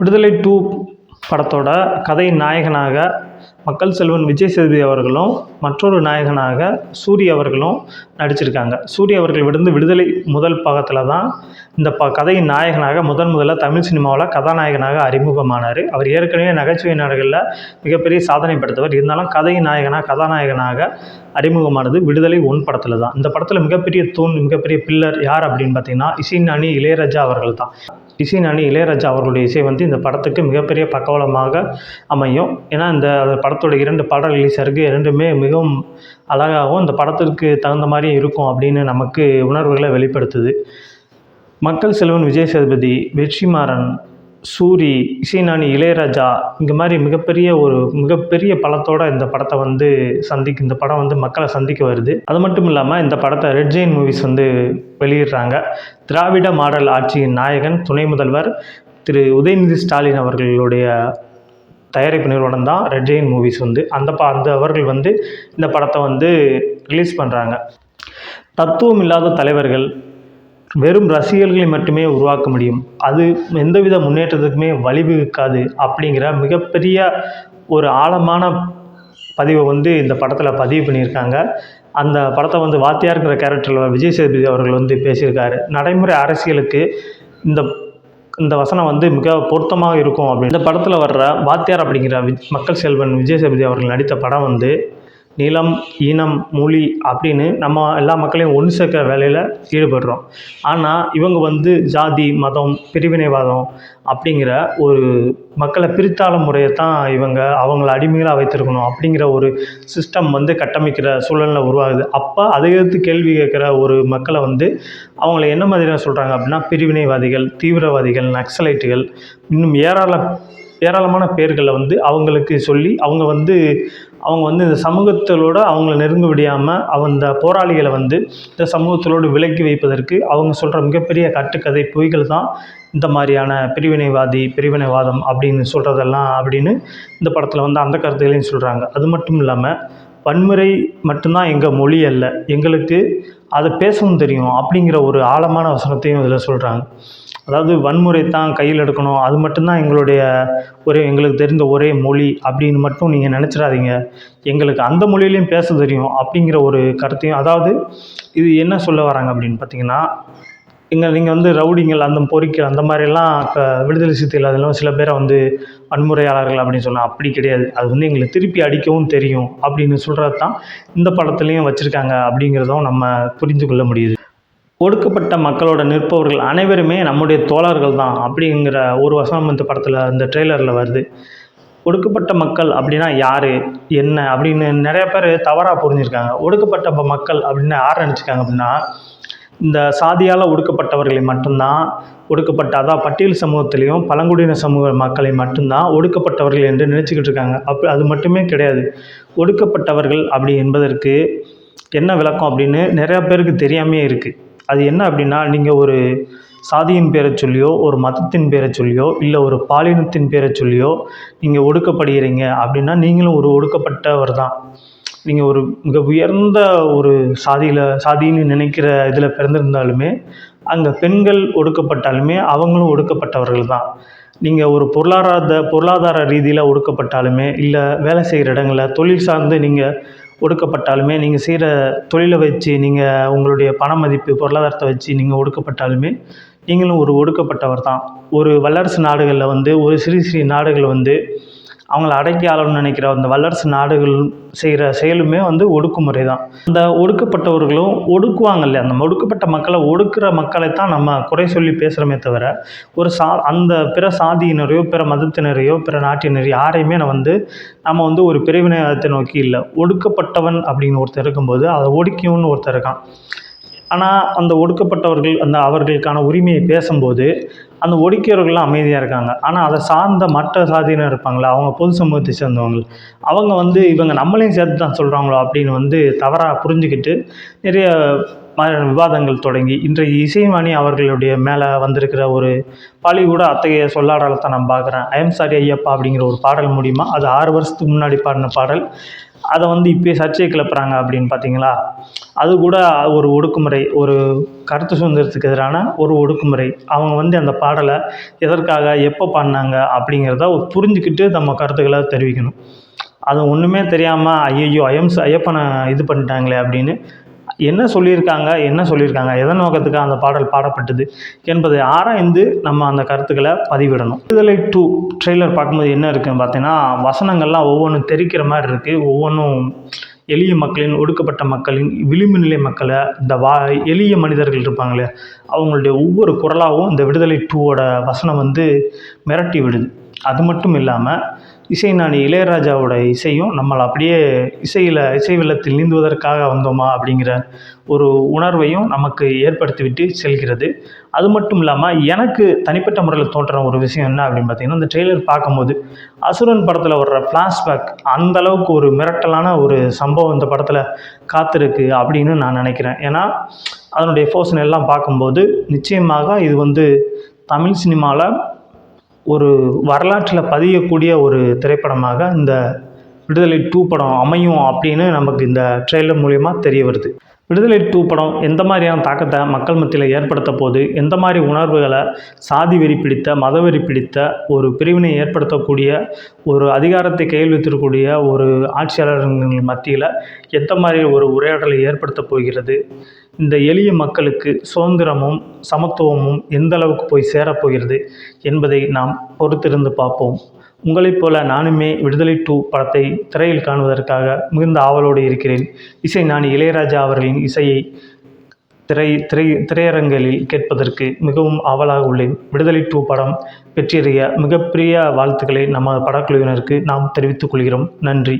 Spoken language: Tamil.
விடுதலை டூ படத்தோட கதை நாயகனாக மக்கள் செல்வன் விஜய் சேதுபதி அவர்களும் மற்றொரு நாயகனாக சூரி அவர்களும் நடிச்சிருக்காங்க. சூரி அவர்கள் விடுந்து விடுதலை முதல் பாகத்தில் தான் இந்த ப கதையின் நாயகனாக முதன் முதல்ல தமிழ் சினிமாவில் கதாநாயகனாக அறிமுகமானார். அவர் ஏற்கனவே நகைச்சுவை நாடுகளில் மிகப்பெரிய சாதனை படுத்தவர். இருந்தாலும் கதையின் நாயகனாக கதாநாயகனாக அறிமுகமானது விடுதலை ஒன் படத்தில் தான். இந்த படத்தில் மிகப்பெரிய தூண் மிகப்பெரிய பில்லர் யார் அப்படின்னு பார்த்தீங்கன்னா இசைஞானி இளையராஜா அவர்கள் தான். இசைஞானி இளையராஜா அவர்களுடைய இசை வந்து இந்த படத்துக்கு மிகப்பெரிய பக்கவலமாக அமையும். ஏன்னா இந்த படத்தோட இரண்டு பாடல்களை சருகு இரண்டுமே மிகவும் அழகாகவும் இந்த படத்திற்கு தகுந்த மாதிரியும் இருக்கும் அப்படின்னு நமக்கு உணர்வுகளை வெளிப்படுத்துது. மக்கள் செல்வன் விஜய் சேதுபதி வெற்றிமாறன் சூரி இசைஞானி இளையராஜா இந்த மாதிரி மிகப்பெரிய ஒரு மிகப்பெரிய பலத்தோட இந்த படத்தை வந்து சந்திக்க இந்த படம் வந்து மக்களை சந்திக்க வருது. அது மட்டும் இல்லாமல் இந்த படத்தை ரெட் ஜெயின் மூவிஸ் வந்து வெளியிடுறாங்க. திராவிட மாடல் ஆட்சியின் நாயகன் துணை முதல்வர் திரு உதயநிதி ஸ்டாலின் அவர்களுடைய தயாரிப்பு நிறுவனம் தான் ரெட் ஜெயின் மூவிஸ் வந்து. அந்த ப அந்த அவர்கள் வந்து இந்த படத்தை வந்து ரிலீஸ் பண்ணுறாங்க தத்துவம் இல்லாத தலைவர்கள் வெறும் ரசிகர்களை மட்டுமே உருவாக்க முடியும். அது எந்தவித முன்னேற்றத்துக்குமே வழிவகுக்காது அப்படிங்கிற மிகப்பெரிய ஒரு ஆழமான பதிவை வந்து இந்த படத்தில் பதிவு பண்ணியிருக்காங்க. அந்த படத்தை வந்து வாத்தியாருங்கிற கேரக்டரில் விஜய் சேதுபதி அவர்கள் வந்து பேசியிருக்காரு. நடைமுறை அரசியலுக்கு இந்த இந்த வசனம் வந்து மிக பொருத்தமாக இருக்கும் அப்படின்னு. இந்த படத்தில் வர்ற வாத்தியார் அப்படிங்கிற வி- மக்கள் செல்வன் விஜய் சேதுபதி அவர்கள் நடித்த படம் வந்து நிலம் இனம் மொழி அப்படின்னு நம்ம எல்லா மக்களையும் ஒன்று சேர்க்குற வேலையில் ஈடுபடுறோம். ஆனால் இவங்க வந்து ஜாதி மதம் பிரிவினைவாதம் அப்படிங்கிற ஒரு மக்களை பிரித்தாள முறையை தான் இவங்க அவங்கள அடிமைகளாக வைத்திருக்கணும் அப்படிங்கிற ஒரு சிஸ்டம் வந்து கட்டமைக்கிற சூழலில் உருவாகுது. அப்போ அதை எதிர்த்து கேள்வி கேட்குற ஒரு மக்களை வந்து அவங்கள என்ன மாதிரியாக சொல்கிறாங்க அப்படின்னா பிரிவினைவாதிகள் தீவிரவாதிகள் நக்சலைட்டுகள் இன்னும் ஏராள ஏராளமான பேர்களை வந்து அவங்களுக்கு சொல்லி அவங்க வந்து அவங்க வந்து இந்த சமூகத்திலோட அவங்கள நெருங்க விடியாமல் அந்த போராளிகளை வந்து இந்த சமூகத்திலோடு விலக்கி வைப்பதற்கு அவங்க சொல்கிற மிகப்பெரிய கட்டுக்கதை பொய்கள் தான் இந்த மாதிரியான பிரிவினைவாதி பிரிவினைவாதம் அப்படின்னு சொல்கிறதெல்லாம் அப்படின்னு இந்த படத்தில் வந்து அந்த கருத்துகளையும் சொல்கிறாங்க அது மட்டும் இல்லாமல் வன்முறை மட்டும்தான் எங்கள் மொழி அல்ல எங்களுக்கு அதை பேசவும் தெரியும் அப்படிங்கிற ஒரு ஆழமான வசனத்தையும் இதில் சொல்கிறாங்க அதாவது வன்முறை தான் கையில் எடுக்கணும். அது மட்டும்தான் எங்களுடைய ஒரே எங்களுக்கு தெரிந்த ஒரே மொழி அப்படின்னு மட்டும் நீங்கள் நினச்சிடாதீங்க. எங்களுக்கு அந்த மொழியிலையும் பேச தெரியும் அப்படிங்கிற ஒரு கருத்தையும் அதாவது இது என்ன சொல்ல வராங்க அப்படின்னு பார்த்தீங்கன்னா இங்கே நீங்கள் வந்து ரவுடிங்கள் அந்த பொறிக்கல் அந்த மாதிரிலாம் இப்போ விடுதலை சிறுத்தைகள் அதெல்லாம் சில பேரை வந்து வன்முறையாளர்கள் அப்படின்னு சொல்லலாம் அப்படி கிடையாது. அது வந்து எங்களை திருப்பி அடிக்கவும் தெரியும் அப்படின்னு சொல்கிறது தான் இந்த படத்துலையும் வச்சுருக்காங்க அப்படிங்கிறதும் நம்ம புரிந்து கொள்ள முடியுது. ஒடுக்கப்பட்ட மக்களோட நிற்பவர்கள் அனைவருமே நம்முடைய தோழர்கள் தான் அப்படிங்கிற ஒரு வசனம் இந்த படத்தில் இந்த ட்ரெய்லரில் வருது. ஒடுக்கப்பட்ட மக்கள் அப்படின்னா யார்? என்ன? அப்படின்னு நிறைய பேர் தவறாக புரிஞ்சுருக்காங்க. ஒடுக்கப்பட்ட மக்கள் அப்படின்னு யார் நினச்சிக்காங்க அப்படின்னா இந்த சாதியால் ஒடுக்கப்பட்டவர்களை மட்டும்தான் ஒடுக்கப்பட்ட அதான் பட்டியல் சமூகத்திலையும் பழங்குடியின சமூக மக்களை மட்டும்தான் ஒடுக்கப்பட்டவர்கள் என்று நினச்சிக்கிட்டு இருக்காங்க. அப்போ அது மட்டுமே கிடையாது. ஒடுக்கப்பட்டவர்கள் அப்படி என்பதற்கு என்ன விளக்கம் அப்படின்னு நிறையா பேருக்கு தெரியாமே இருக்குது அது என்ன அப்படின்னா நீங்கள் ஒரு சாதியின் பேரை சொல்லியோ ஒரு மதத்தின் பேரை சொல்லியோ இல்லை ஒரு பாலினத்தின் பேரை சொல்லியோ நீங்கள் ஒடுக்கப்படுகிறீங்க அப்படின்னா நீங்களும் ஒரு ஒடுக்கப்பட்டவர் தான். நீங்கள் ஒரு மிக உயர்ந்த ஒரு சாதியில் சாதின்னு நினைக்கிற இதில் பிறந்திருந்தாலுமே அங்கே பெண்கள் ஒடுக்கப்பட்டாலுமே அவங்களும் ஒடுக்கப்பட்டவர்கள் தான். நீங்கள் ஒரு பொருளாதார பொருளாதார ரீதியில் ஒடுக்கப்பட்டாலுமே இல்லை வேலை செய்கிற இடங்களில் தொழில் சார்ந்து நீங்கள் ஒடுக்கப்பட்டாலுமே நீங்கள் செய்கிற தொழிலை வச்சு நீங்கள் உங்களுடைய பண மதிப்பு பொருளாதாரத்தை வச்சு நீங்கள் ஒடுக்கப்பட்டாலுமே நீங்களும் ஒரு ஒடுக்கப்பட்டவர் தான் ஒரு வல்லரசு நாடுகளில் வந்து ஒரு சிறு சிறு நாடுகள் வந்து அவங்கள அடக்கி ஆளணும்னு நினைக்கிற அந்த வல்லரசு நாடுகள் செய்கிற செயலுமே வந்து ஒடுக்குமுறை தான் அந்த ஒடுக்கப்பட்டவர்களும் ஒடுக்குவாங்கல்ல அந்த ஒடுக்கப்பட்ட மக்களை ஒடுக்குற மக்களை தான் நம்ம குறை சொல்லி பேசுகிறோமே தவிர ஒரு சா அந்த பிற சாதியினரையோ பிற மதத்தினரையோ பிற நாட்டினரையோ யாரையுமே நான் வந்து நம்ம வந்து ஒரு பிரிவினைவாதத்தை நோக்கி இல்லை. ஒடுக்கப்பட்டவன் அப்படின்னு ஒருத்தர் இருக்கும்போது அதை ஒடுக்கியவன் ஒருத்தர் இருக்கான். ஆனால் அந்த ஒடுக்கப்பட்டவர்கள் அந்த அவர்களுக்கான உரிமையை பேசும்போது அந்த ஒடுக்கியவர்கள்லாம் அமைதியாக இருக்காங்க. ஆனால் அதை சார்ந்த மற்ற சாதியினர் இருப்பாங்களா அவங்க பொது சமூகத்தை சேர்ந்தவங்க. அவங்க வந்து இவங்க நம்மளையும் சேர்த்து தான் சொல்கிறாங்களோ அப்படின்னு வந்து தவறாக புரிஞ்சுக்கிட்டு நிறைய மாதிரியான விவாதங்கள் தொடங்கி இன்றைய இசைவாணி அவர்களுடைய மேலே வந்திருக்கிற ஒரு பாலிவுட அத்தகைய சொல்லாடலத்தை நான் பார்க்குறேன். ஐஎம் சாரி ஐயப்பா அப்படிங்கிற ஒரு பாடல் மூலிமா அது ஆறு வருஷத்துக்கு முன்னாடி பாடின பாடல். அதை வந்து இப்போயே சர்ச்சையை கிளப்புறாங்க அப்படின்னு பார்த்தீங்களா? அது கூட ஒரு ஒடுக்குமுறை ஒரு கருத்து சுதந்திரத்துக்கு எதிரான ஒரு ஒடுக்குமுறை. அவங்க வந்து அந்த பாடலை எதற்காக எப்போ பாடினாங்க அப்படிங்கிறத புரிஞ்சுக்கிட்டு நம்ம கருத்துக்களை தெரிவிக்கணும். அது ஒன்றுமே தெரியாமல் ஐயையோ அயம்ஸ் ஐயப்பனை இது பண்ணிட்டாங்களே அப்படின்னு என்ன சொல்லியிருக்காங்க என்ன சொல்லியிருக்காங்க எதன் நோக்கத்துக்காக அந்த பாடல் பாடப்பட்டது என்பதை ஆராய்ந்து நம்ம அந்த கருத்துக்களை பதிவிடணும். விடுதலை டூ ட்ரெய்லர் பார்க்கும்போது என்ன இருக்குன்னு பார்த்தீங்கன்னா வசனங்கள்லாம் ஒவ்வொன்றும் தெரிக்கிற மாதிரி இருக்குது ஒவ்வொன்றும் எளிய மக்களின் ஒடுக்கப்பட்ட மக்களின் விளிம்பு நிலை மக்களை இந்த வா எளிய மனிதர்கள் இருப்பாங்களே அவங்களுடைய ஒவ்வொரு குரலாகவும் இந்த விடுதலை டூவோட வசனம் வந்து மிரட்டி விடுது. அது மட்டும் இல்லாமல் இசைஞானி இளையராஜாவோட இசையும் நம்மளை அப்படியே இசையில் இசை வெள்ளத்தில் நீந்துவதற்காக வந்தோமா அப்படிங்கிற ஒரு உணர்வையும் நமக்கு ஏற்படுத்திவிட்டு செல்கிறது. அது மட்டும் இல்லாமல் எனக்கு தனிப்பட்ட முறையில் தோன்ற ஒரு விஷயம் என்ன அப்படின்னு பார்த்தீங்கன்னா இந்த ட்ரெய்லர் பார்க்கும்போது அசுரன் படத்தில் வர்ற ஃப்ளாஷ்பேக் அந்த அளவுக்கு ஒரு மிரட்டலான ஒரு சம்பவம் இந்த படத்தில் காத்திருக்கு அப்படின்னு நான் நினைக்கிறேன். ஏன்னா அதனுடைய ஃபோர்ஷன் எல்லாம் பார்க்கும்போது நிச்சயமாக இது வந்து தமிழ் சினிமாவில் ஒரு வரலாற்றில் பதியக்கூடிய ஒரு திரைப்படமாக இந்த விடுதலை டூ படம் அமையும் அப்படின்னு நமக்கு இந்த ட்ரெய்லர் மூலயமா தெரிய வருது. விடுதலை டூ படம் எந்த மாதிரியான தாக்கத்தை மக்கள் மத்தியில் ஏற்படுத்த போது எந்த மாதிரி உணர்வுகளை சாதி வெறி பிடித்த மத வெறி பிடித்த ஒரு பிரிவினை ஏற்படுத்தக்கூடிய ஒரு அதிகாரத்தை கையில் வைத்திருக்கக்கூடிய ஒரு ஆட்சியாளர்கள் மத்தியில் எந்த மாதிரி ஒரு உரையாடலை ஏற்படுத்த போகிறது? இந்த எளிய மக்களுக்கு சுதந்திரமும் சமத்துவமும் எந்த அளவுக்கு போய் சேரப்போகிறது என்பதை நாம் பொறுத்திருந்து பார்ப்போம். உங்களைப் போல நானுமே விடுதலை டூ படத்தை திரையில் காணுவதற்காக மிகுந்த ஆவலோடு இருக்கிறேன். இசை நான் இளையராஜா அவர்களின் இசையை திரை திரை திரையரங்களில் கேட்பதற்கு மிகவும் ஆவலாக உள்ளேன். விடுதலை டூ படம் பெற்றிய மிகப்பெரிய வாழ்த்துக்களை நம்ம படக்குழுவினருக்கு நாம் தெரிவித்துக் கொள்கிறோம். நன்றி.